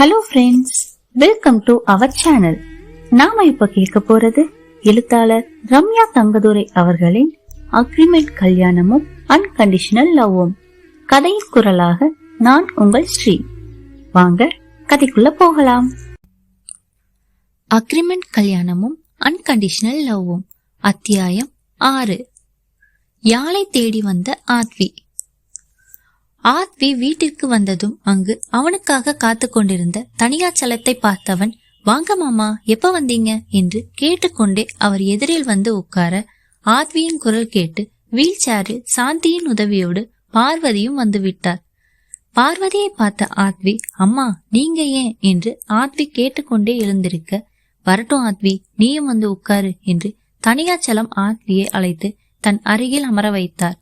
Hello friends welcome to our channel நாம இப்ப கேட்க போறது எழுத்தாளர் ரம்யா தங்கதுரை அவர்களின் அக்ரிமெண்ட் கல்யாணமும் அன்கண்டிஷனல் லவ்வும் கதையின் குரலாக நான் உங்கள் ஸ்ரீ. வாங்க கதைக்குள்ள போகலாம். அக்ரிமெண்ட் கல்யாணமும் அன்கண்டிஷனல் லவ்வும் அத்தியாயம் ஆறு. யாழை தேடி வந்த ஆத்வி. ஆத்வி வீட்டிற்கு வந்ததும் அங்கு அவனுக்காக காத்து கொண்டிருந்த தனியாச்சலத்தை பார்த்தவன் வாங்க மாமா எப்ப வந்தீங்க? என்று கேட்டுக்கொண்டே அவர் எதிரில் வந்து உட்கார ஆத்வியின் குரல் கேட்டு வீல் சேரில் சாந்தியின் உதவியோடு பார்வதியும் வந்து விட்டார் பார்வதியை பார்த்த ஆத்வி அம்மா நீங்க ஏன்? என்று ஆத்வி கேட்டுக்கொண்டே எழுந்திருக்க வரட்டும் ஆத்வி நீயும் வந்து உட்காரு என்று தனியாச்சலம் ஆத்வியை அழைத்து தன் அருகில் அமர வைத்தார்.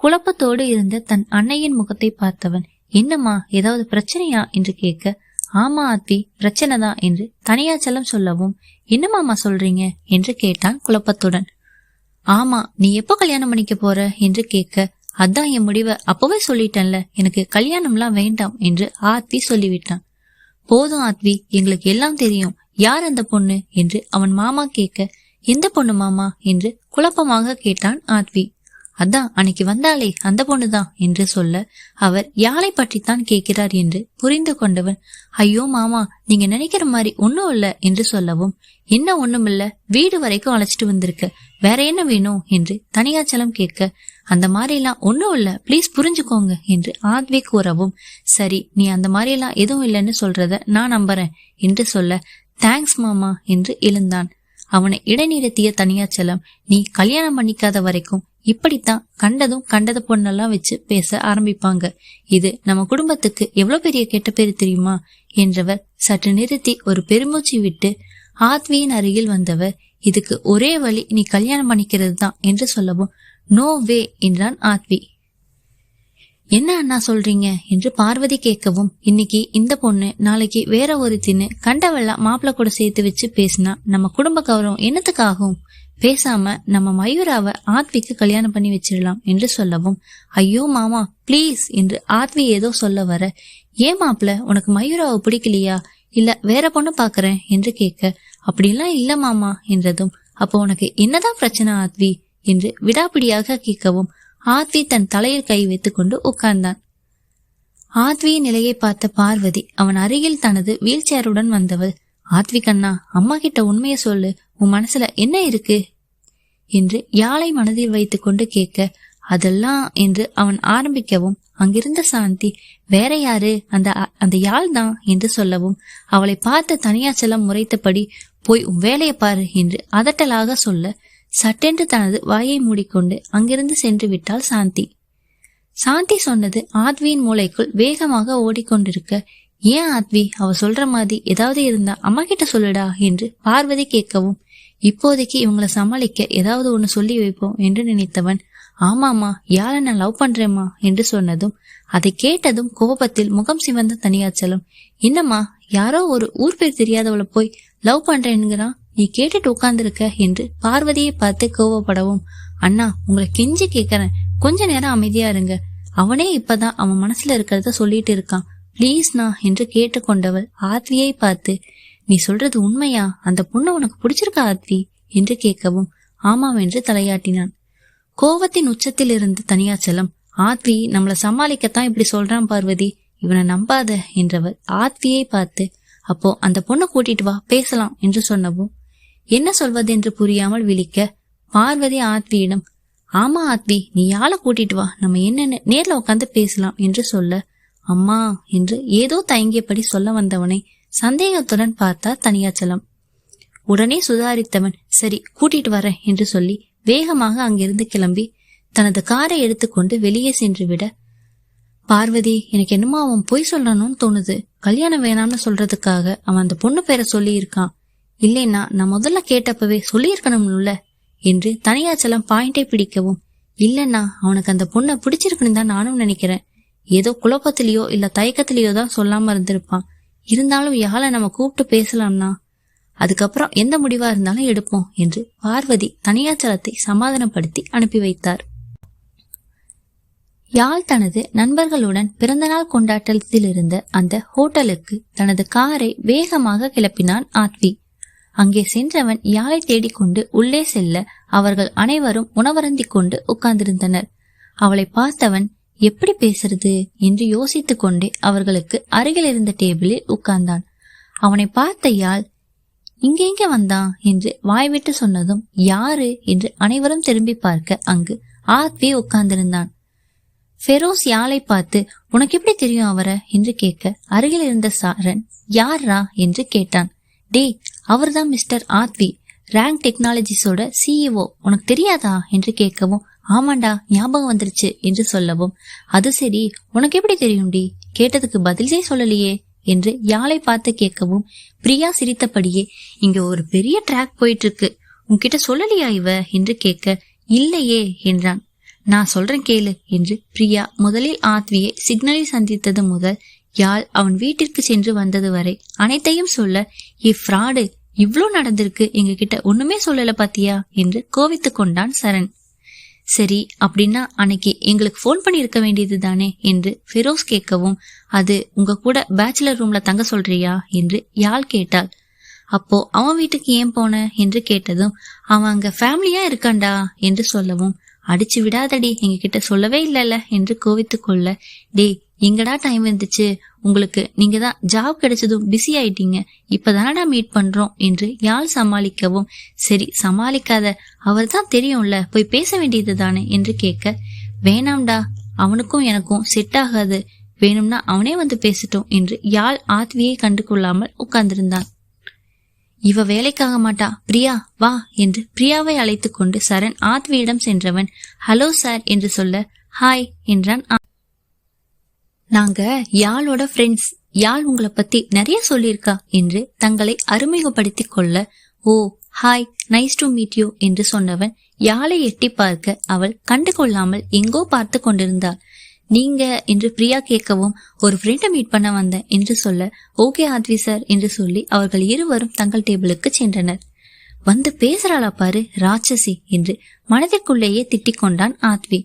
குழப்பத்தோடு இருந்த தன் அன்னையின் முகத்தை பார்த்தவன் என்னம்மா ஏதாவது பிரச்சனையா? என்று கேட்க ஆமா அத்தி பிரச்சனை தான் என்று தனியாச்சலம் சொல்லவும் என்னமாமா சொல்றீங்க? என்று கேட்டான் குழப்பத்துடன். ஆமா நீ எப்போ கல்யாணம் பண்ணிக்க போற? என்று கேட்க அதான் என் முடிவை அப்பவே சொல்லிட்டேன்ல எனக்கு கல்யாணம்லாம் வேண்டாம் என்று ஆத்வி சொல்லிவிட்டான். போதும் ஆத்வி எங்களுக்கு எல்லாம் தெரியும் யார் அந்த பொண்ணு? என்று அவன் மாமா கேட்க எந்த பொண்ணு மாமா? என்று குழப்பமாக கேட்டான் ஆத்வி அதான் அன்னைக்கு வந்தாளே அந்த பொண்ணுதான் என்று சொல்ல அவர் யாழை பற்றித்தான் கேட்கிறார் என்று புரிந்து கொண்டவன் ஐயோ மாமா நீங்க நினைக்கிற மாதிரி ஒன்னும் இல்ல என்று சொல்லவும் என்ன ஒண்ணுமில்ல வீடு வரைக்கும் அழைச்சிட்டு வந்திருக்க வேற என்ன வேணும் என்று தனியாச்சலம் கேட்க அந்த மாதிரிலாம் ஒன்றும் இல்லை இல்ல ப்ளீஸ் புரிஞ்சுக்கோங்க என்று ஆத்வி கூறவும் சரி நீ அந்த மாதிரிலாம் எதுவும் இல்லைன்னு சொல்றத நான் நம்புறேன் என்று சொல்ல தேங்க்ஸ் மாமா என்று எழுந்தான். அவனை இடைநிறுத்திய தனியாச்சலம் நீ கல்யாணம் பண்ணிக்காத வரைக்கும் இப்படித்தான் கண்டதும் கண்டத பொண்ணெல்லாம் வச்சு பேச ஆரம்பிப்பாங்க. இது நம்ம குடும்பத்துக்கு எவ்வளவு பெரிய கெட்ட பேரு தெரியுமா? என்றவர் சற்று நிறுத்தி ஒரு பெருமூச்சு விட்டு ஆத்வியின் அருகில் வந்தவர் இதுக்கு ஒரே வழி நீ கல்யாணம் பண்ணிக்கிறது தான் என்று சொல்லவும் நோ வே என்றான் ஆத்வி. என்ன அண்ணா சொல்றீங்க? என்று பார்வதி கேட்கவும் இன்னைக்கு இந்த பொண்ணு நாளைக்கு வேற ஒரு தின்னு கண்டவெல்லாம் மாப்பிள்ள கூட சேர்த்து வச்சு பேசினா நம்ம குடும்ப கௌரவம் என்னத்துக்காகும்? பேசாம நம்ம மயூராவை ஆத்விக்கு கல்யாணம் பண்ணி வச்சிடலாம் என்று சொல்லவும் ஐயோ மாமா ப்ளீஸ் என்று ஆத்வி ஏதோ சொல்ல வர ஏன் மாப்பிள உனக்கு மயூராவை பிடிக்கலையா? இல்ல வேற பொண்ணு பாக்குறேன் என்று கேட்க அப்படிலாம் இல்ல மாமா என்றதும் அப்போ உனக்கு என்னதான் பிரச்சனை ஆத்வி? என்று விடாப்பிடியாக கேட்கவும் ஆத்வி தன் தலையில் கை வைத்துக்கொண்டு உட்கார்ந்தான். ஆத்வியின் நிலையை பார்த்த பார்வதி அவன் அருகில் தனது வீல் சேருடன் வந்தவள் ஆத்வி கண்ணா அம்மா கிட்ட உண்மையை சொல்லு உன் மனசுல என்ன இருக்கு? என்று யாழை மனதில் வைத்துக்கொண்டு கேட்க அதெல்லாம் என்று அவன் ஆரம்பிக்கவும் அங்கிருந்த சாந்தி வேற யாரு? அந்த அந்த யாழ் தான் என்று சொல்லவும் அவளை பார்த்த தனியாச்சலம் முறைத்தபடி போய் உன் வேலையை பாரு என்று அதட்டலாக சொல்ல சட்டென்று தனது வாயை மூடிக்கொண்டு அங்கிருந்து சென்று விட்டாள் சாந்தி. சாந்தி சொன்னது ஆத்வியின் மூளைக்குள் வேகமாக ஓடிக்கொண்டிருக்க ஏன் ஆத்வி அவ சொல்ற மாதிரி ஏதாவது இருந்தா அம்மா கிட்ட சொல்லுடா என்று பார்வதி கேட்கவும் இப்போதைக்கு இவங்களை சமாளிக்க ஏதாவது ஒன்று சொல்லி வைப்போம் என்று நினைத்தவன் ஆமாமா யாரை நான் லவ் பண்றேம்மா என்று சொன்னதும் அதை கேட்டதும் கோபத்தில் முகம் சிவந்த தனியாச்சலம் என்னம்மா யாரோ ஒரு ஊர் பேர் தெரியாதவளை போய் லவ் பண்றேன்னுங்கிறான். நீ கேட்டுட்டு உட்கார்ந்துருக்க என்று பார்வதியை பார்த்து கோவப்படவும். அண்ணா உங்களை கெஞ்சி கேட்கறேன் கொஞ்ச நேரம் அமைதியா இருங்க. அவனே இப்பதான் அவன் மனசுல இருக்கிறத சொல்லிட்டு இருக்கான். ப்ளீஸ்ண்ணா என்று கேட்டுக்கொண்டவள் ஆத்வியை பார்த்து நீ சொல்றது உண்மையா? அந்த பொண்ணு உனக்கு பிடிச்சிருக்கா ஆத்வி? என்று கேட்கவும் ஆமாம் என்று தலையாட்டினான். கோவத்தின் உச்சத்தில் இருந்த தனியாச்சலம். ஆத்வி நம்மளை சமாளிக்கத்தான் இப்படி சொல்றான் பார்வதி. இவனை நம்பாத என்றவர் ஆத்வியை பார்த்து அப்போ அந்த பொண்ணை கூட்டிட்டு வா பேசலாம் என்று சொன்னவும் என்ன சொல்வது என்று புரியாமல் விழிக்க பார்வதி ஆத்வியிடம் ஆமா ஆத்வி நீ யாழ கூட்டிட்டு வா நம்ம என்னென்ன நேர்ல உட்காந்து பேசலாம் என்று சொல்ல அம்மா என்று ஏதோ தயங்கியபடி சொல்ல வந்தவனை சந்தேகத்துடன் பார்த்தார் தனியாச்சலம். உடனே சுதாரித்தவன் சரி கூட்டிட்டு வரேன் என்று சொல்லி வேகமாக அங்கிருந்து கிளம்பி தனது காரை எடுத்துக்கொண்டு வெளியே சென்று விட பார்வதி எனக்கு என்னமோ அவன் பொய் சொல்லணும்னு தோணுது. கல்யாணம் வேணாம்னு சொல்றதுக்காக அவன் அந்த பொண்ணு பேரை சொல்லி இருக்கான் இல்லைன்னா நான் முதல்ல கேட்டப்பவே சொல்லியிருக்கணும்ல என்று தனியாச்சலம் பாயிண்டே பிடிக்கவும். இல்லைன்னா அவனுக்கு அந்த பொண்ணை பிடிச்சிருக்குன்னு தான் நானும் நினைக்கிறேன். ஏதோ குழப்பத்திலேயோ இல்ல தயக்கத்திலேயோ தான் சொல்லாம இருந்திருப்பான். இருந்தாலும் யாழை நம்ம கூப்பிட்டு பேசலாம்னா? அதுக்கப்புறம் எந்த முடிவா இருந்தாலும் எடுப்போம் என்று பார்வதி தனியாச்சலத்தை சமாதானப்படுத்தி அனுப்பி வைத்தார். யாழ் தனது நண்பர்களுடன் பிறந்தநாள் கொண்டாட்டத்தில் இருந்த அந்த ஹோட்டலுக்கு தனது காரை வேகமாக கிளப்பினான் ஆத்வி. அங்கே சென்றவன் யாழை தேடிக்கொண்டு உள்ளே செல்ல அவர்கள் அனைவரும் உணவருந்தி கொண்டு உட்கார்ந்திருந்தனர். அவளை பார்த்தவன் எப்படி பேசுறது? என்று யோசித்துக் கொண்டே அவர்களுக்கு அருகில் இருந்த டேபிளில் உட்கார்ந்தான். அவனை பார்த்த யாழ் இங்கெங்க வந்தான் என்று வாய்விட்டு சொன்னதும் யாரு? என்று அனைவரும் திரும்பி பார்க்க அங்கு ஆத்வி உட்கார்ந்திருந்தான். ஃபெரோஸ் யாழை பார்த்து உனக்கு எப்படி தெரியும் அவரை? என்று கேட்க அருகில் இருந்த சாரன் யாரா என்று கேட்டான். டேய் அவர்தான் மிஸ்டர் ஆத்வி ரேங்க் டெக்னாலஜிஸோட சிஇஓ உனக்கு தெரியாதா? என்று கேட்கவும் ஆமாண்டா ஞாபகம் வந்துருச்சு என்று சொல்லவும் அது சரி உனக்கு எப்படி தெரியும்டி கேட்டதுக்கு பதிலே சொல்லலையே என்று யாழை பார்த்து கேட்கவும் பிரியா சிரித்தபடியே இங்க ஒரு பெரிய ட்ராக் போயிட்டு இருக்கு உன்கிட்ட சொல்லலையா இவ? என்று கேட்க இல்லையே என்றான். நான் சொல்றேன் கேளு என்று பிரியா முதலில் ஆத்வியை சிக்னலில் சந்தித்தது முதல் யாழ் அவன் வீட்டிற்கு சென்று வந்தது வரை அனைத்தையும் சொல்ல இஃப்ராடு ஃப்ராடு இவ்ளோ நடந்திருக்கு. எங்க கிட்ட ஒண்ணுமே சொல்லல பாத்தியா? என்று கோவித்து கொண்டான் சரண். சரி அப்படின்னா அன்னைக்கு எங்களுக்கு ஃபோன் பண்ணியிருக்க வேண்டியது தானே என்று ஃபிரோஸ் கேட்கவும் அது உங்க கூட பேச்சுலர் ரூம்ல தங்க சொல்றியா? என்று யாழ் கேட்டாள். அப்போ அவன் வீட்டுக்கு ஏன் போன? என்று கேட்டதும் அவன் அங்க ஃபேமிலியா இருக்கான்டா என்று சொல்லவும் அடிச்சு விடாதடி எங்ககிட்ட சொல்லவே இல்லைல்ல என்று கோவித்து கொள்ள டேய் எங்கடா டைம் இருந்துச்சு? உங்களுக்கு நீங்க தான் ஜாப் கிடைச்சதும் பிஸி ஆயிட்டீங்க. இப்பதானடா மீட் பண்றோம் என்று யாழ் சமாளிக்கவும். சரி சமாளிக்காத. அவர் தான் தெரியும்ல போய் பேச வேண்டியது தானே என்று கேட்க வேணாம்டா. அவனுக்கும் எனக்கும் செட் ஆகாது. வேணும்னா அவனே வந்து பேசட்டும் என்று யாழ் ஆத்வியை கண்டு கொள்ளாமல் உட்கார்ந்திருந்தான். இவ வேலைக்காக மாட்டா. பிரியா வா என்று பிரியாவை அழைத்து கொண்டு சரண் ஆத்வியிடம் சென்றவன் ஹலோ சார் என்று சொல்ல ஹாய் என்றான் நாங்க யாழோட ஃப்ரெண்ட்ஸ் யாழ் உங்களை பத்தி நிறைய சொல்லியிருக்கா என்று தங்களை அறிமுகப்படுத்திக் கொள்ள ஓ hi nice to meet you என்று சொன்னவன் யாழை எட்டி பார்க்க அவள் கண்டு கொள்ளாமல் எங்கோ பார்த்து கொண்டிருந்தாள் நீங்க என்று பிரியா கேட்கவும் ஒரு ஃப்ரெண்டை மீட் பண்ண வந்தேன் என்று சொல்ல ஓகே ஆத்வி சார் என்று சொல்லி அவர்கள் இருவரும் தங்கள் டேபிளுக்கு சென்றனர். வந்து பேசுறாளா பாரு ராட்சசி என்று மனதிற்குள்ளேயே திட்டிக் கொண்டான் ஆத்வி.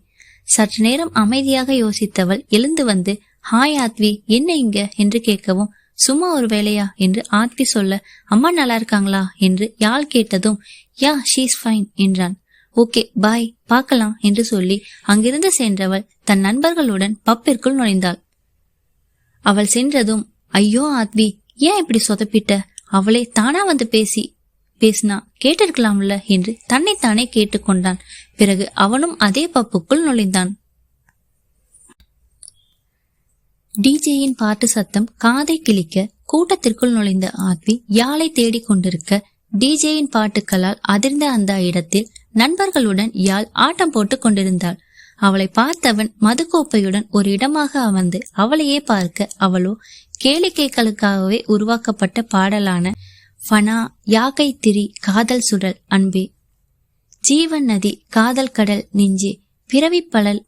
சற்று நேரம் அமைதியாக யோசித்தவள் எழுந்து வந்து ஹாய் ஆத்வி என்ன இங்க? என்று கேட்கவும் சும்மா ஒரு வேலையா? என்று ஆத்வி சொல்ல அம்மா நல்லா இருக்காங்களா? என்று யாழ் கேட்டதும் யா ஷீஸ் ஃபைன் என்றான். ஓகே பாய் பார்க்கலாம் என்று சொல்லி அங்கிருந்து சென்றவள் தன் நண்பர்களுடன் பப்பிற்குள் நுழைந்தாள். அவள் சென்றதும் ஐயோ ஆத்வி ஏன் இப்படி சொதப்பிட்ட? அவளே தானா வந்து பேசி பேசினா கேட்டிருக்கலாம்ல? என்று தன்னைத்தானே கேட்டுக்கொண்டான். பிறகு அவனும் அதே பப்புக்குள் நுழைந்தான். டிஜேயின் பாட்டு சத்தம் காதை கிழிக்க கூட்டத்திற்குள் நுழைந்த ஆத்வி யாழை தேடிக் கொண்டிருக்க டிஜேயின் பாட்டுக்களால் அதிர்ந்த அந்த இடத்தில் நண்பர்களுடன் யாழ் ஆட்டம் போட்டுக் கொண்டிருந்தாள். அவளை பார்த்தவன் மதுக்கோப்பையுடன் ஒரு இடமாக அமர்ந்து அவளையே பார்க்க அவளோ கேளிக்கைகளுக்காகவே உருவாக்கப்பட்ட பாடலான ஃபனா யாகை திரி காதல் சுடல் அன்பே. ஜீவன் நதி காதல் கடல் நெஞ்சே. பிறவி பழல்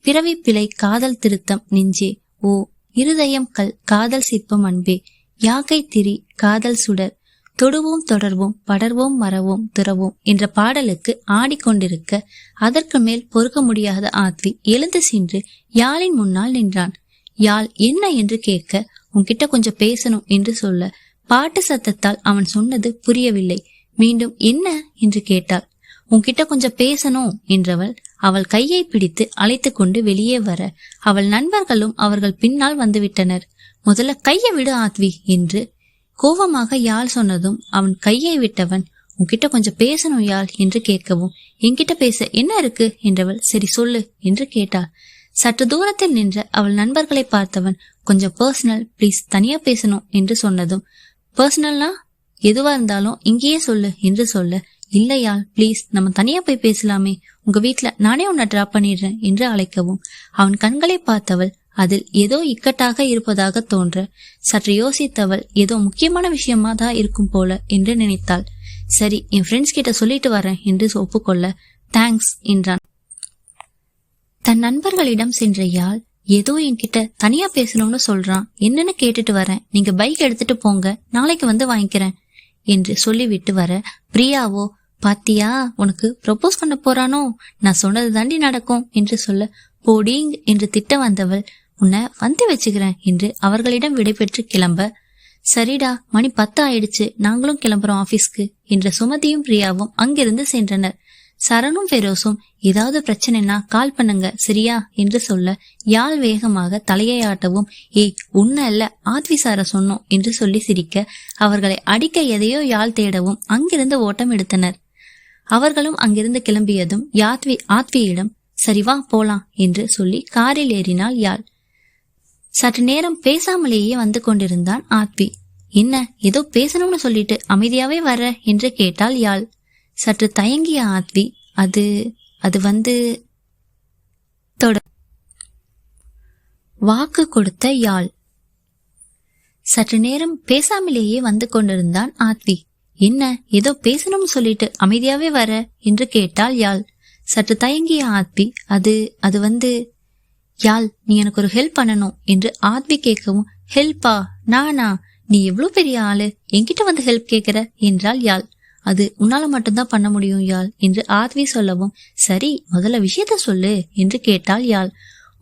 பிறவி பிழை காதல் திருத்தம் நெஞ்சே. ஓ இருதயம் கல் காதல் சிற்பம் அன்பே யாகை திரி காதல் சுடர் தொடுவோம் தொடர்வோம் படர்வோம் மறவோம் துறவோம் என்ற பாடலுக்கு ஆடிக்கொண்டிருக்க அதற்கு மேல் பொறுக்க முடியாத ஆத்வி எழுந்து சென்று யாழின் முன்னால் நின்றான். யாழ் என்ன என்று கேட்க உன்கிட்ட கொஞ்சம் பேசணும் என்று சொல்ல பாட்டு சத்தத்தால் அவன் சொன்னது புரியவில்லை. மீண்டும் என்ன? என்று கேட்டாள். உன்கிட்ட கொஞ்சம் பேசணும் என்றவள் அவள் கையை பிடித்து அழைத்து கொண்டு வெளியே வர அவள் நண்பர்களும் அவர்கள் பின்னால் வந்துவிட்டனர். முதல்ல கையை விடு ஆத்வி என்று கோபமாக யாழ் சொன்னதும் அவன் கையை விட்டவன் உன்கிட்ட கொஞ்சம் பேசணும் யாழ் என்று கேட்கவும் என்கிட்ட பேச என்ன இருக்கு? என்றவள் சரி சொல்லு என்று கேட்டாள். சற்று தூரத்தில் நின்ற அவள் நண்பர்களை பார்த்தவன் கொஞ்சம் பர்சனல் ப்ளீஸ் தனியா பேசணும் என்று சொன்னதும் பர்சனல்னா எதுவா இருந்தாலும் இங்கேயே சொல்லு என்று சொல்ல இல்லையா? ப்ளீஸ் நம்ம தனியா போய் பேசலாமே. உங்க வீட்டுல நானே உன்னை டிராப் பண்ணிடுறேன் என்று அழைக்கவும். அவன் கண்களை பார்த்தவள் அதில் ஏதோ இக்கட்டாக இருப்பதாக தோன்ற சற்று யோசித்தவள் ஏதோ முக்கியமான விஷயமா தான் இருக்கும் போல என்று நினைத்தாள். சரி என் ஃப்ரெண்ட்ஸ் கிட்ட சொல்லிட்டு வரேன் என்று ஒப்புக்கொள்ள தேங்க்ஸ் என்றான். தன் நண்பர்களிடம் சென்ற யாழ் ஏதோ என்கிட்ட தனியா பேசணும்னு சொல்றான். என்னன்னு கேட்டுட்டு வரேன். நீங்க பைக் எடுத்துட்டு போங்க. நாளைக்கு வந்து வாங்கிக்கிறேன். என்று சொல்லிவிட்டு வர பிரியாவோ பாத்தியா உனக்கு ப்ரொபோஸ் பண்ண போறானோ? நான் சொன்னது தாண்டி நடக்கும் என்று சொல்ல போடிங் என்று திட்ட வந்தவள் உன்னை வந்து வச்சுக்கிறேன் என்று அவர்களிடம் விடைபெற்று கிளம்ப சரிடா மணி பத்து ஆயிடுச்சு நாங்களும் கிளம்புறோம் ஆபீஸ்க்கு என்ற சுமதியும் பிரியாவும் அங்கிருந்து சென்றனர். சரணும் பெரோசும் ஏதாவது பிரச்சனைனா கால் பண்ணுங்க சரியா? என்று சொல்ல யாழ் வேகமாக தலையை ஆட்டவும் ஏய் உன்ன அல்ல ஆத்வி சார சொன்னோம் என்று சொல்லி சிரிக்க அவர்களை அடிக்க எதையோ யாழ் தேடவும் அங்கிருந்து ஓட்டம் எடுத்தனர். அவர்களும் அங்கிருந்து கிளம்பியதும் யாத்வி ஆத்வியிடம் சரி வா போலாம் என்று சொல்லி காரில் ஏறினாள் யாழ். சற்று நேரம் பேசாமலேயே வந்து கொண்டிருந்தான் ஆத்வி. என்ன ஏதோ பேசணும்னு சொல்லிட்டு அமைதியாவே வர என்று கேட்டாள் யாழ். சற்று தயங்கிய ஆத்வி அது அது வந்து தொட வாக்கு கொடுத்த யாழ். சற்று நேரம் பேசாமலேயே வந்து கொண்டிருந்தான் ஆத்வி. என்ன ஏதோ பேசணும்னு சொல்லிட்டு அமைதியாவே வர என்று கேட்டாள் யாழ். சற்று தயங்கிய ஆத்வி அது அது வந்து யாழ் நீ எனக்கு ஒரு ஹெல்ப் பண்ணணும் என்று ஆத்வி கேட்கவும் ஹெல்ப்பா நானா? நீ எவ்வளவு பெரிய ஆளு? என்கிட்ட வந்து ஹெல்ப் கேட்கிற? என்றாள் யாழ். அது உன்னால மட்டும்தான் பண்ண முடியும் யாழ் என்று ஆத்வி சொல்லவும் சரி முதல்ல விஷயத்த சொல்லு என்று கேட்டாள் யாழ்.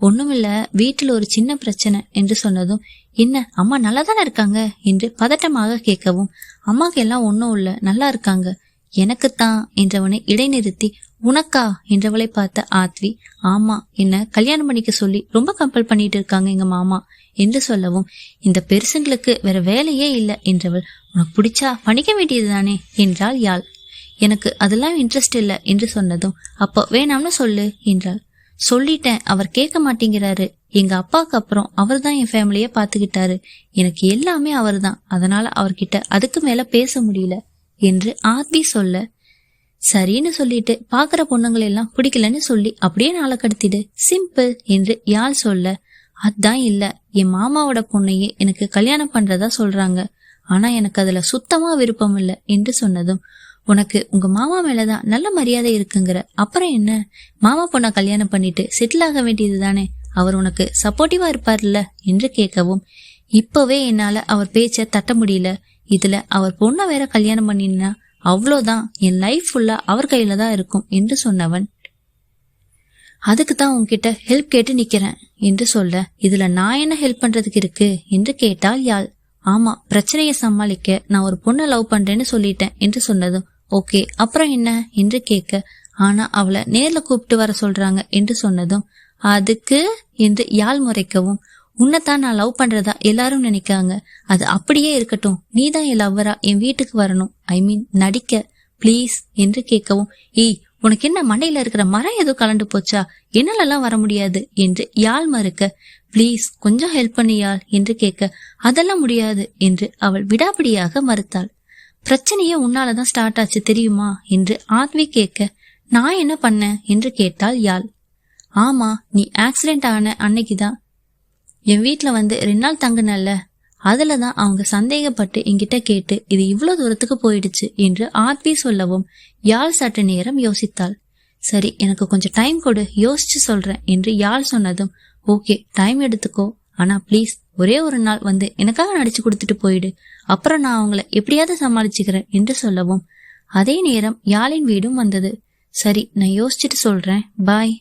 ஒண்ணுமில்ல வீட்டில் ஒரு சின்ன பிரச்சனை என்று சொன்னதும் என்ன அம்மா நல்லா தானே இருக்காங்க என்று பதட்டமாக கேட்கவும் அம்மாக்கு எல்லாம் ஒன்றும் இல்லை நல்லா இருக்காங்க. எனக்குத்தான் என்றவனை இடைநிறுத்தி உனக்கா என்றவளை பார்த்த ஆத்வி ஆமா என்ன கல்யாணம் பண்ணிக்க சொல்லி ரொம்ப கம்பல் பண்ணிட்டு இருக்காங்க எங்க மாமா என்று சொல்லவும் இந்த பெருசுங்களுக்கு வேற வேலையே இல்லை என்றவள் உனக்கு பிடிச்சா பண்ணிக்க வேண்டியதுதானே என்றாள் யாழ். எனக்கு அதெல்லாம் இன்ட்ரெஸ்ட் இல்லை என்று சொன்னதும் அப்போ வேணாம்னு சொல்லு என்றாள். சொல்லிட்டேன் அவர் கேட்க மாட்டேங்கிறாரு. எங்க அப்பாவுக்கு அப்புறம் அவர் தான் என் ஃபேமிலியை பாத்துக்கிட்டாரு எனக்கு எல்லாமே அவர் தான் அதனால அவர்கிட்ட அதுக்கு மேல பேச முடியல. என்று ஆத்வி சொல்ல சரின்னு சொல்லிட்டு பாக்குற பொண்ணுங்களை எல்லாம் பிடிக்கலன்னு சொல்லி அப்படியே நாளை கடத்திடு. சிம்பிள் என்று யாழ் சொல்ல அதான் இல்ல. என் மாமாவோட பொண்ணையே எனக்கு கல்யாணம் பண்றதா சொல்றாங்க. ஆனா எனக்கு அதுல சுத்தமா விருப்பம் இல்ல என்று சொன்னதும் உனக்கு உங்க மாமா மேலதான் நல்ல மரியாதை இருக்குங்கிற. அப்புறம் என்ன? மாமா பொண்ணை கல்யாணம் பண்ணிட்டு செட்டில் ஆக வேண்டியது தானே. அவர் உனக்கு சப்போர்ட்டிவா இருப்பார்ல என்று கேட்கவும் இப்பவே என்னால அவர் பேச்ச தட்ட முடியல. இதுல அவர் பொண்ணை வேற கல்யாணம் பண்ணினா அவ்வளோதான் என் லைஃப் ஃபுல்லா அவர் கையில தான் இருக்கும் என்று சொன்னவன். அதுக்கு தான் உன்கிட்ட ஹெல்ப் கேட்டு நிக்கிறேன் என்று சொல்ல இதுல நான் என்ன ஹெல்ப் பண்றதுக்கு இருக்கு என்று கேட்டால் யாழ். ஆமா பிரச்சனையை சமாளிக்க நான் ஒரு பொண்ணை லவ் பண்றேன்னு சொல்லிட்டேன் என்று சொன்னதும் ஓகே அப்புறம் என்ன என்று கேட்க ஆனா அவளை நேர்ல கூப்பிட்டு வர சொல்றாங்க என்று சொன்னதும் அதுக்கு என்று யாழ் முறைக்கவும் உன்னைத்தான் நான் லவ் பண்றதா எல்லாரும் நினைக்காங்க அது அப்படியே இருக்கட்டும். நீ தான் என் லவ்வரா என் வீட்டுக்கு வரணும். ஐ மீன் நடிக்க ப்ளீஸ் என்று கேட்கவும் ஏய் உனக்கு என்ன மண்டையில இருக்கிற மரம் ஏதோ கலண்டு போச்சா? என்னாலெல்லாம் வர முடியாது. என்று யாழ் மறுக்க ப்ளீஸ் கொஞ்சம் ஹெல்ப் பண்ணு யாழ் என்று கேட்க அதெல்லாம் முடியாது என்று அவள் விடாபிடியாக மறுத்தாள். பிரச்சனையே உன்னாலதான் ஸ்டார்ட் ஆச்சு தெரியுமா? என்று ஆத்வி கேட்க நான் என்ன பண்ண என்று கேட்டாள் யாழ். ஆமா நீ ஆக்சிடென்ட் ஆன அன்னைக்குதான். என் வீட்டில் வந்து ரெண்டு நாள் தங்குனல்ல அதில் தான் அவங்க சந்தேகப்பட்டு என்கிட்ட கேட்டு இது இவ்வளோ தூரத்துக்கு போயிடுச்சு என்று ஆர்பி சொல்லவும் யாழ் சற்று நேரம் யோசித்தாள். சரி எனக்கு கொஞ்சம் டைம் கொடு யோசிச்சு சொல்கிறேன் என்று யாழ் சொன்னதும் ஓகே டைம் எடுத்துக்கோ. ஆனால் ப்ளீஸ் ஒரே ஒரு நாள் வந்து எனக்காக நடிச்சு கொடுத்துட்டு போயிடு. அப்புறம் நான் அவங்கள எப்படியாவது சமாளிச்சுக்கிறேன் என்று சொல்லவும் அதே நேரம் யாழின் வீடும் வந்தது. சரி நான் யோசிச்சுட்டு சொல்கிறேன் பாய்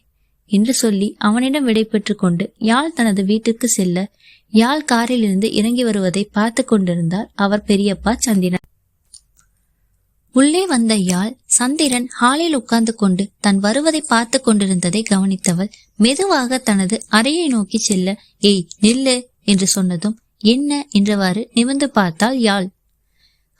என்று சொல்லி அவனிடம் விடைபெற்று கொண்டு யாழ் தனது வீட்டுக்கு செல்ல யாழ் காரில் இருந்து இறங்கி வருவதை பார்த்து கொண்டிருந்தார் அவர் பெரியப்பா சந்திரன். உள்ளே வந்த யாழ் சந்திரன் ஹாலில் உட்கார்ந்து கொண்டு தன் வருவதை பார்த்து கொண்டிருந்ததை கவனித்தவள் மெதுவாக தனது அறையை நோக்கி செல்ல ஏய் நில்லு என்று சொன்னதும் என்ன? என்றவாறு நிமிர்ந்து பார்த்தாள் யாழ்.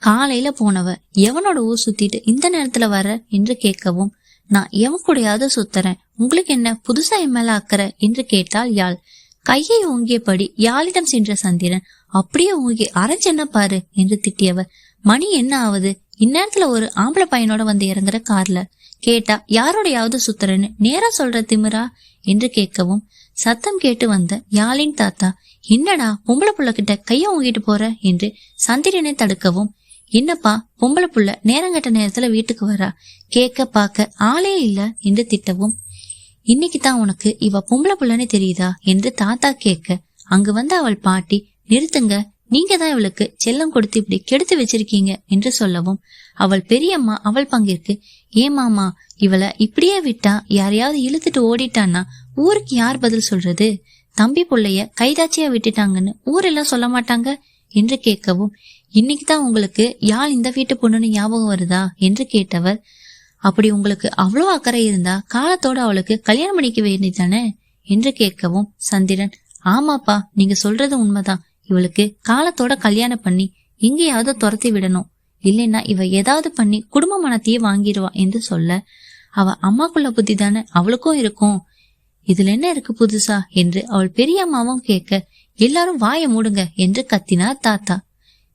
காலையில போனவ எவனோட ஊர் சுத்திட்டு இந்த நேரத்துல வர என்று கேட்கவும் நான் எவன் கூடையாவது சுத்துறேன். உங்களுக்கு என்ன புதுசா என் மேல அக்கறை என்று கேட்டால் யாழ். கையை ஓங்கியபடி யாழிடம் சென்ற சந்திரன் அப்படியே ஓங்கி அரைஞ்சென்ன பாரு? என்று திட்டியவர். மணி என்ன ஆகுது இந்நேரத்துல ஒரு ஆம்பளை பையனோட வந்து இறங்குற கார்ல. கேட்டா யாரோடையாவது சுத்துறேன்னு நேரா சொல்ற திமிரா? என்று கேட்கவும் சத்தம் கேட்டு வந்த யாழின் தாத்தா என்னடா பொம்பளை புள்ள கிட்ட கைய ஓங்கிட்டு போற? என்று சந்திரனை தடுக்கவும் என்னப்பா பொம்பளை புள்ள நேரங்கட்ட நேரத்துல வீட்டுக்கு வரா? கேட்க பார்க்க ஆளே இல்ல என்று திட்டவும். இன்னைக்கு தான் உனக்கு இவ பொம்பளை புள்ளன்னு தெரியுதா என்று தாத்தா கேட்க அங்கு வந்த அவள் பாட்டி நிறுத்துங்க நீங்க தான் இவளுக்கு செல்லம் கொடுத்து இப்படி கெடுத்து வச்சிருக்கீங்க என்று சொல்லவும். அவள் பெரியம்மா அவள் பங்கிற்கு ஏமாமா இவளை இப்படியே விட்டா யாரையாவது இழுத்துட்டு ஓடிட்டான்னா ஊருக்கு யார் பதில் சொல்றது? தம்பி பிள்ளைய கைதாச்சியா விட்டுட்டாங்கன்னு ஊரெல்லாம் சொல்ல மாட்டாங்க? என்று கேட்கவும் இன்னைக்கு தான் உங்களுக்கு யாழ் இந்த வீட்டு பொண்ணுன்னு ஞாபகம் வருதா என்று கேட்டவர் அப்படி உங்களுக்கு அவ்வளோ அக்கறை இருந்தா காலத்தோட அவளுக்கு கல்யாணம் பண்ணிக்க வேண்டியதானே என்று கேட்கவும் சந்திரன் ஆமாப்பா நீங்க சொல்றது உண்மைதான். இவளுக்கு காலத்தோட கல்யாணம் பண்ணி எங்கேயாவது துரத்தி விடணும். இல்லைன்னா இவ ஏதாவது பண்ணி குடும்ப மனத்தையே வாங்கிடுவா என்று சொல்ல அவ அம்மாக்குள்ள புத்தி தானே அவளுக்கும் இருக்கும். இதுல என்ன இருக்கு புதுசா? என்று அவள் பெரிய அம்மாவும் கேட்க எல்லாரும் வாயை மூடுங்க என்று கத்தினார் தாத்தா.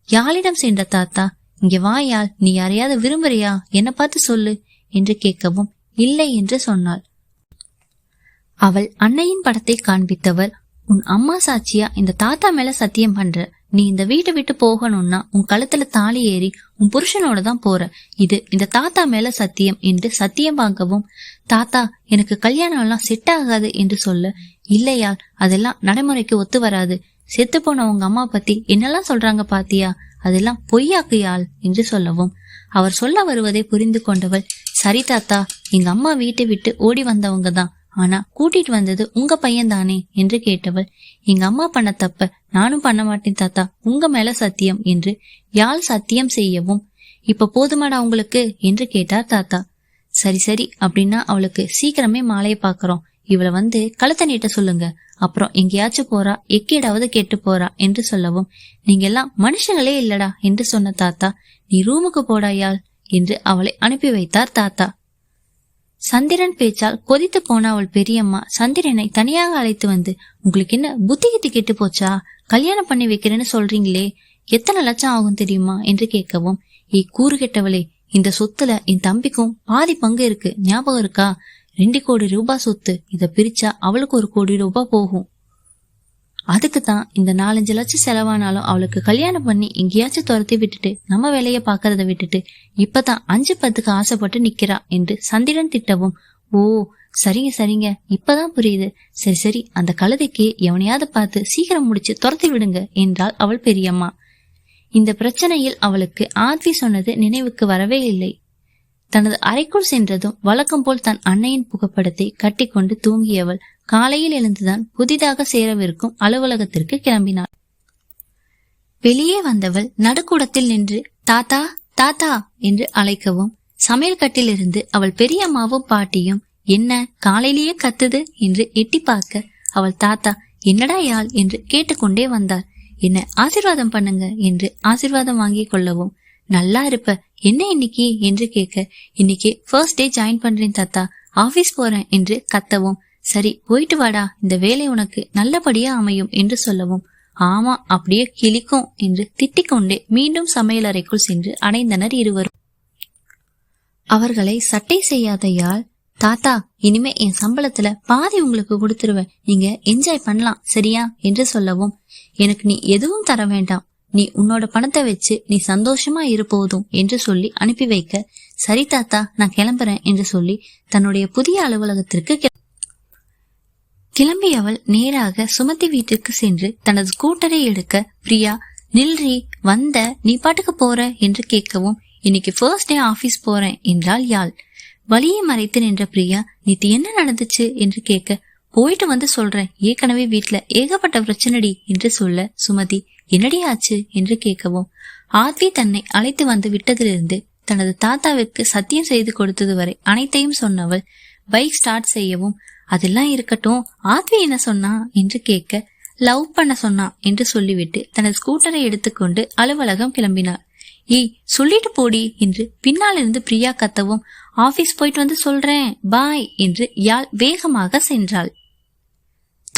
யாழிடம் சென்ற தாத்தா இங்க வாயால் நீ யாரையாவது விரும்புறியா? என்ன பார்த்து சொல்லு என்று கேட்கவும் இல்லை என்று சொன்னாள். அவள் அன்னையின் படத்தை காண்பித்தவர் உன் அம்மா சாட்சியா? இந்த தாத்தா மேல சத்தியம் பண்ற. நீ இந்த வீட்டை விட்டு போகணும்னா உன் கழுத்துல தாலி ஏறி உன் புருஷனோட தான் போற. இது இந்த தாத்தா மேல சத்தியம் என்று சத்தியம் வாங்கவும் தாத்தா எனக்கு கல்யாணம் எல்லாம் செட் ஆகாது என்று சொல்ல இல்லையால் அதெல்லாம் நடைமுறைக்கு ஒத்து வராது. செத்து போன உங்க அம்மா பத்தி என்னெல்லாம் சொல்றாங்க பாத்தியா? அதெல்லாம் பொய்யாக்குயாள் என்று சொல்லவும். அவர் சொல்ல வருவதை புரிந்து கொண்டவள் சரி தாத்தா எங்க அம்மா வீட்டை விட்டு ஓடி வந்தவங்க தான். ஆனா கூட்டிட்டு வந்தது உங்க பையன் தானே? என்று கேட்டவள் எங்க அம்மா பண்ண தப்ப நானும் பண்ண மாட்டேன் தாத்தா. உங்க மேல சத்தியம் என்று யாழ் சத்தியம் செய்யவும்? இப்ப போதுமாடா உங்களுக்கு? என்று கேட்டார் தாத்தா. சரி சரி அப்படின்னா அவளுக்கு சீக்கிரமே மாலையை பாக்குறோம். இவளை வந்து கழுத்த நீட்ட சொல்லுங்க. அப்புறம் எங்கேயாச்சும் போறா எக்கேடாவது கெட்டு போறா என்று சொல்லவும் நீங்க எல்லாம் மனுஷங்களே இல்லடா என்று சொன்ன தாத்தா நீ ரூமுக்கு போடாயாள் என்று அவளை அனுப்பி வைத்தார் தாத்தா. சந்திரன் பேச்சால் கொதித்து போன அவள் பெரியம்மா சந்திரனை தனியாக அழைத்து வந்து உங்களுக்கு என்ன புத்தி கித்தி கெட்டு போச்சா? கல்யாணம் பண்ணி வைக்கிறேன்னு சொல்றீங்களே எத்தனை லட்சம் ஆகும் தெரியுமா? என்று கேட்கவும் ஏ கூறு கெட்டவளே இந்த சொத்துல என் தம்பிக்கும் பாதி பங்கு இருக்கு. ஞாபகம் இருக்கா? ரெண்டு கோடி ரூபாய் சொத்து. இதை பிரிச்சா அவளுக்கு ஒரு கோடி ரூபாய் போகும். அதுக்கு தான் இந்த நாலஞ்சு லட்சம் செலவானாலும் அவளுக்கு கல்யாணம் பண்ணி எங்கேயாச்சும் துரத்தி விட்டுட்டு நம்ம வேலையை பார்க்கறத விட்டுட்டு இப்பதான் அஞ்சு பத்துக்கு ஆசைப்பட்டு நிக்கிறா என்று சந்திரன் திட்டவும் ஓ சரிங்க சரிங்க. இப்பதான் புரியுது. சரி சரி. அந்த கழுதைக்கு எவனையாவது பார்த்து சீக்கிரம் முடிச்சு துரத்தி விடுங்க என்றாள் அவள் பெரியம்மா. இந்த பிரச்சனையில் அவளுக்கு ஆத்வி சொன்னது நினைவுக்கு வரவே இல்லை. தனது அறைக்குள் சென்றதும் வழக்கம் போல் தன் அன்னையின் புகைப்படத்தை கட்டிக்கொண்டு தூங்கியவள் காலையில் எழுந்துதான் புதிதாக சேரவிருக்கும் அலுவலகத்திற்கு கிளம்பினாள். வெளியே வந்தவள் நடுக்கூடத்தில் நின்று தாத்தா தாத்தா என்று அழைக்கவும் சமையல் கட்டிலிருந்து அவள் பெரியம்மாவும் பாட்டியும் என்ன காலையிலேயே கத்துது? என்று எட்டி பார்க்க அவள் தாத்தா என்னடா யாழ் என்று கேட்டுக்கொண்டே வந்தார் என்ன ஆசிர்வாதம் பண்ணுங்க என்று ஆசிர்வாதம் வாங்கிக் கொள்ளவும் நல்லா இருப்ப. என்ன இன்னைக்கு என்று கேட்க. இன்னைக்கு ஃபர்ஸ்ட் டே ஜாயின் பண்றேன் தாத்தா. ஆபீஸ் போறேன் என்று கத்தவும். சரி போயிட்டு வாடா. இந்த வேலை உனக்கு நல்லபடியா அமையும் என்று சொல்லவும். ஆமா அப்படியே கிளிக்கும் என்று திட்டிக்கொண்டே மீண்டும் சமையலறைக்குள் சென்று அடைந்தனர் இருவரும். அவர்களை சட்டை செய்யாதையால் தாத்தா இனிமே என் சம்பளத்துல பாதி உங்களுக்கு கொடுத்துருவேன். நீங்க என்ஜாய் பண்ணலாம் சரியா? என்று சொல்லவும். எனக்கு நீ எதுவும் தர வேண்டாம். நீ உன்னோட பணத்தை வச்சு நீ சந்தோஷமா இருப்போதும் என்று சொல்லி அனுப்பி வைக்க சரி தாத்தா நான் கிளம்புறேன் என்று சொல்லி தன்னுடைய புதிய அலுவலகத்திற்கு கிளம்பியவள் நேராக சுமதி வீட்டிற்கு சென்று தனது ஸ்கூட்டரை எடுக்க பிரியா நில்றி வந்த நீ பாட்டுக்கு போற என்று கேட்கவும் இன்னைக்கு ஃபர்ஸ்ட் டே ஆபீஸ் போறேன் என்றாள் யாழ். வழியை மறைத்து நின்ற பிரியா நேத்து என்ன நடந்துச்சு? என்று கேட்க போயிட்டு வந்து சொல்றேன். ஏற்கனவே வீட்டுல ஏகப்பட்ட பிரச்சனைடி என்று சொல்ல சுமதி என்னடி ஆச்சு? என்று கேட்கவும். ஆத்வி தன்னை அழைத்து வந்து விட்டதிலிருந்து தனது தாத்தாவிற்கு சத்தியம் செய்து கொடுத்தது வரை அனைத்தையும் சொன்னவள் பைக் ஸ்டார்ட் செய்யவும் அதெல்லாம் இருக்கட்டும் ஆத்வி என்ன சொன்னா? என்று கேட்க லவ் பண்ண சொன்னா? என்று சொல்லிவிட்டு தனது ஸ்கூட்டரை எடுத்துக்கொண்டு அலுவலகம் கிளம்பினார் ஏய் சொல்லிட்டு போடி என்று பின்னால் இருந்து பிரியா கத்தவும் ஆபீஸ் போயிட்டு வந்து சொல்றேன் பாய் என்று யாழ் வேகமாக சென்றாள்.